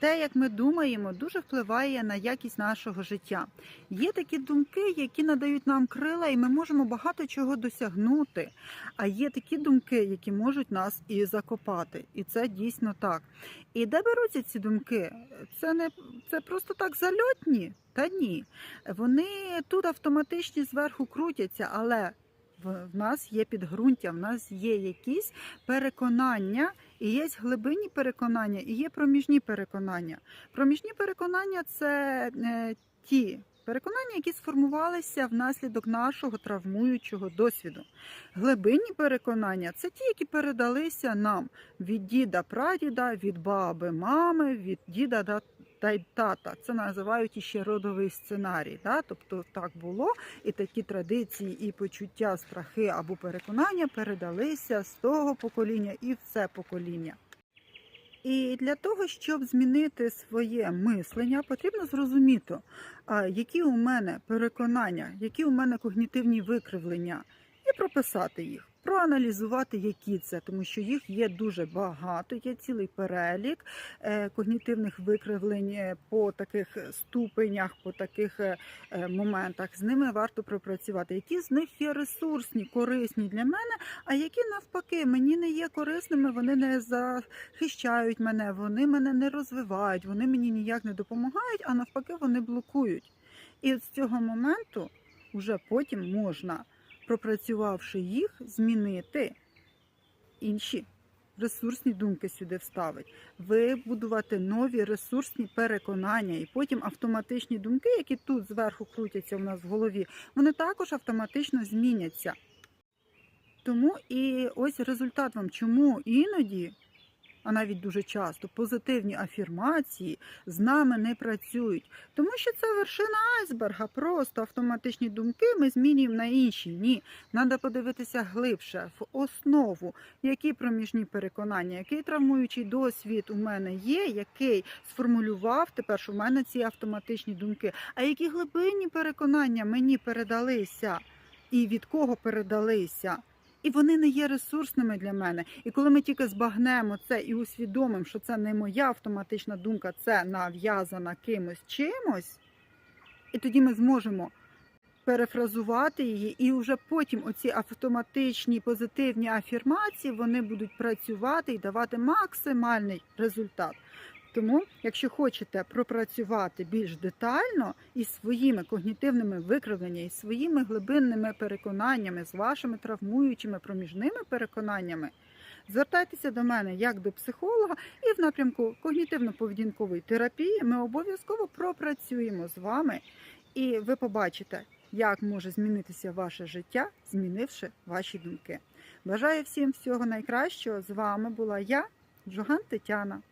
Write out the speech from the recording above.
Те, як ми думаємо, дуже впливає на якість нашого життя. Є такі думки, які надають нам крила, і ми можемо багато чого досягнути. А є такі думки, які можуть нас і закопати. І це дійсно так. І де беруться ці думки? Це не це просто так зальотні? Та ні. Вони тут автоматичні зверху крутяться, але в нас є підґрунтя, в нас є якісь переконання, і є глибинні переконання, і є проміжні переконання. Проміжні переконання це е, ті переконання, які сформувалися внаслідок нашого травмуючого досвіду. Глибинні переконання це ті, які передалися нам від діда, прадіда, від баби, мами, від діда та й тата. Це називають іще родовий сценарій. Да? Тобто так було, і такі традиції, і почуття, страхи або переконання передалися з того покоління і в це покоління. І для того, щоб змінити своє мислення, потрібно зрозуміти, які у мене переконання, які у мене когнітивні викривлення, прописати їх, проаналізувати, які це, тому що їх є дуже багато, є цілий перелік е, когнітивних викривлень е, по таких ступенях, по таких е, моментах. З ними варто пропрацювати. Які з них є ресурсні, корисні для мене, а які навпаки мені не є корисними, вони не захищають мене, вони мене не розвивають, вони мені ніяк не допомагають, а навпаки, вони блокують. І от з цього моменту вже потім можна, пропрацювавши їх, змінити інші ресурсні думки сюди вставити, вибудувати нові ресурсні переконання, і потім автоматичні думки, які тут зверху крутяться у нас в голові, вони також автоматично зміняться. Тому і ось результат вам, чому іноді, а навіть дуже часто, позитивні афірмації з нами не працюють. Тому що це вершина айсберга, просто автоматичні думки ми змінюємо на інші. Ні, треба подивитися глибше, в основу, які проміжні переконання, який травмуючий досвід у мене є, який сформулював тепер, в мене ці автоматичні думки, а які глибинні переконання мені передалися, і від кого передалися. І вони не є ресурсними для мене. І коли ми тільки збагнемо це і усвідомимо, що це не моя автоматична думка, це нав'язана кимось чимось, і тоді ми зможемо перефразувати її, і вже потім оці автоматичні позитивні афірмації вони будуть працювати і давати максимальний результат. Тому, якщо хочете пропрацювати більш детально із своїми когнітивними викривленнями, із своїми глибинними переконаннями, з вашими травмуючими проміжними переконаннями, звертайтеся до мене як до психолога, і в напрямку когнітивно-поведінкової терапії ми обов'язково пропрацюємо з вами, і ви побачите, як може змінитися ваше життя, змінивши ваші думки. Бажаю всім всього найкращого. З вами була я, Джоган Тетяна.